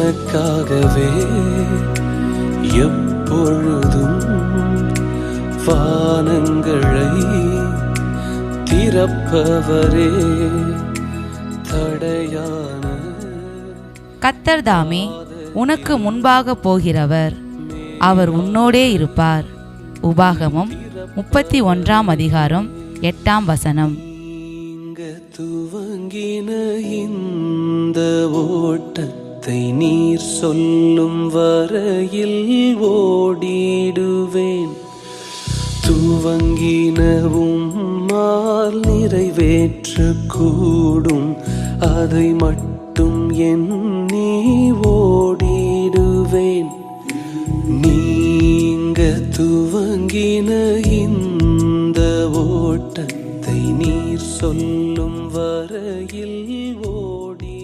எனக்காகவே எப்பொழுதும் வானங்களை திறப்பவரே தடையான கத்தர் தாமே உனக்கு முன்பாக போகிறவர். அவர் உன்னோடே இருப்பார். உபாகமம் முப்பத்தி ஒன்றாம் அதிகாரம் எட்டாம் வசனம். துவங்கின இந்த கருத்தை நீர் சொல்லும் வரையில் ஓடிடுவேன். துவங்கினவும் மால் நிறைவேற்ற கூடும் அதை மட்டும் எண்ணி ஓடிடுவேன். நீங்க துவங்கின இந்த ஓட்டத்தை நீர் சொல்லும் வரையில் ஓடி